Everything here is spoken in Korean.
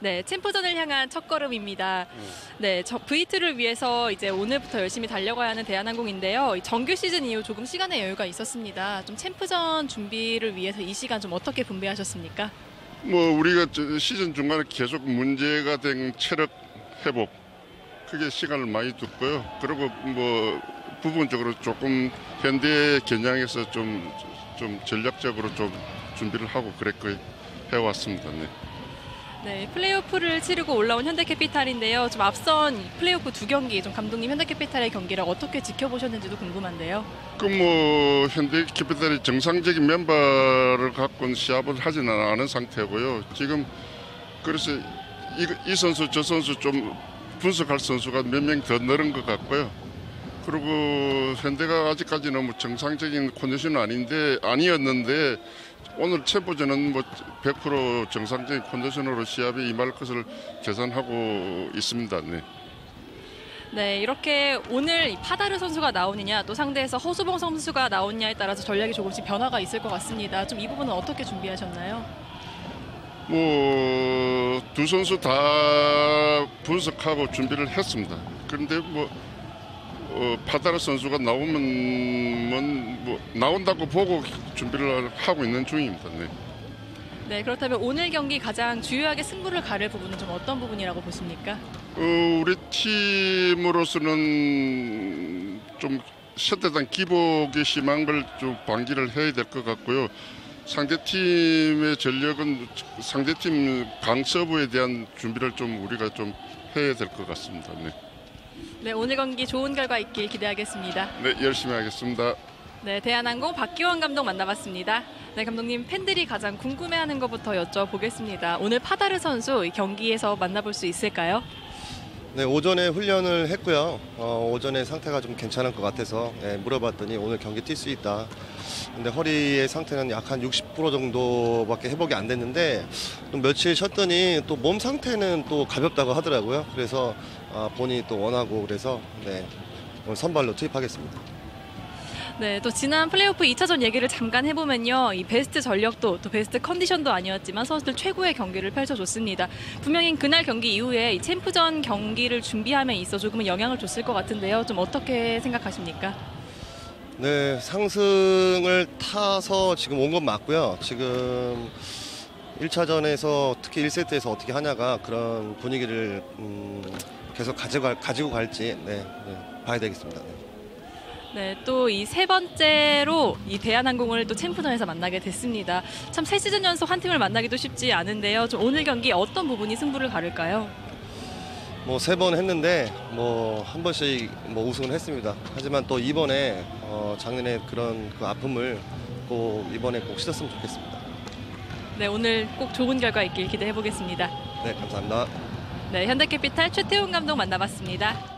네, 챔프전을 향한 첫걸음입니다. 네, 저 V2를 위해서 이제 오늘부터 열심히 달려가야 하는 대한항공인데요. 이 정규 시즌 이후 조금 시간의 여유가 있었습니다. 좀 챔프전 준비를 위해서 이 시간 좀 어떻게 분배하셨습니까? 뭐 우리가 저 시즌 중간에 계속 문제가 된 체력 회복 그게 시간을 많이 뒀고요. 그리고 뭐 부분적으로 조금 현대 겨냥해서 좀, 좀 전략적으로 좀 준비를 하고 그랬고 해왔습니다. 네. 네, 플레이오프를 치르고 올라온 현대캐피탈인데요. 좀 앞선 이 플레이오프 두 경기, 좀 감독님 현대캐피탈의 경기를 어떻게 지켜보셨는지도 궁금한데요. 그뭐 현대 캐피탈이 정상적인 멤버를 갖고는 시합을 하지는 않은 상태고요. 지금 그래서 이, 이 선수 저 선수 좀 분석할 선수가 몇 명 더 늘은 것 같고요. 그리고 현대가 아직까지 너무 정상적인 컨디션은 아닌데 아니었는데 오늘 챔프전은 뭐 100% 정상적인 컨디션으로 시합에 임할 것을 계산하고 있습니다. 네. 네, 이렇게 오늘 이 파다르 선수가 나오느냐, 또 상대에서 허수봉 선수가 나오느냐에 따라서 전략이 조금씩 변화가 있을 것 같습니다. 좀 이 부분은 어떻게 준비하셨나요? 뭐 두 선수 다 분석하고 준비를 했습니다. 그런데 뭐 어, 파다르 선수가 나오면 뭐 나온다고 보고 준비를 하고 있는 중입니다. 네. 네, 그렇다면 오늘 경기 가장 주요하게 승부를 가를 부분은 좀 어떤 부분이라고 보십니까? 어, 우리 팀으로서는 좀 셔대단 기복이 심한 걸 좀 방기를 해야 될 것 같고요. 상대 팀의 전력은 상대 팀 강서부에 대한 준비를 좀 우리가 좀 해야 될 것 같습니다. 네. 네, 오늘 경기 좋은 결과 있길 기대하겠습니다. 네, 열심히 하겠습니다. 네, 대한항공 박기원 감독 만나봤습니다. 네, 감독님 팬들이 가장 궁금해하는 것부터 여쭤보겠습니다. 오늘 파다르 선수 이 경기에서 만나볼 수 있을까요? 네, 오전에 훈련을 했고요. 어, 오전에 상태가 좀 괜찮을 것 같아서 예, 물어봤더니 오늘 경기 뛸 수 있다. 근데 허리의 상태는 약 한 60% 정도밖에 회복이 안 됐는데 또 며칠 쉬었더니 또 몸 상태는 또 가볍다고 하더라고요. 그래서 아, 본인이 또 원하고 그래서 네, 오늘 선발로 투입하겠습니다. 네, 또 지난 플레이오프 2차전 얘기를 잠깐 해보면요. 이 베스트 전력도 또 베스트 컨디션도 아니었지만 선수들 최고의 경기를 펼쳐줬습니다. 분명히 그날 경기 이후에 이 챔프전 경기를 준비함에 있어 조금은 영향을 줬을 것 같은데요. 좀 어떻게 생각하십니까? 네, 상승을 타서 지금 온 건 맞고요. 지금 1차전에서 특히 1세트에서 어떻게 하냐가 그런 분위기를 음, 계속 가지고, 갈- 가지고 갈지 네, 네, 봐야 되겠습니다. 네. 네, 또 이 세 번째로 이 대한항공을 또 챔프전에서 만나게 됐습니다. 참 세 시즌 연속 한 팀을 만나기도 쉽지 않은데요. 좀 오늘 경기 어떤 부분이 승부를 가를까요? 뭐 세 번 했는데 뭐 한 번씩 뭐 우승을 했습니다. 하지만 또 이번에 어, 작년에 그런 그 아픔을 꼭 이번에 꼭 씻었으면 좋겠습니다. 네, 오늘 꼭 좋은 결과 있길 기대해 보겠습니다. 네, 감사합니다. 네, 현대캐피탈 최태훈 감독 만나봤습니다.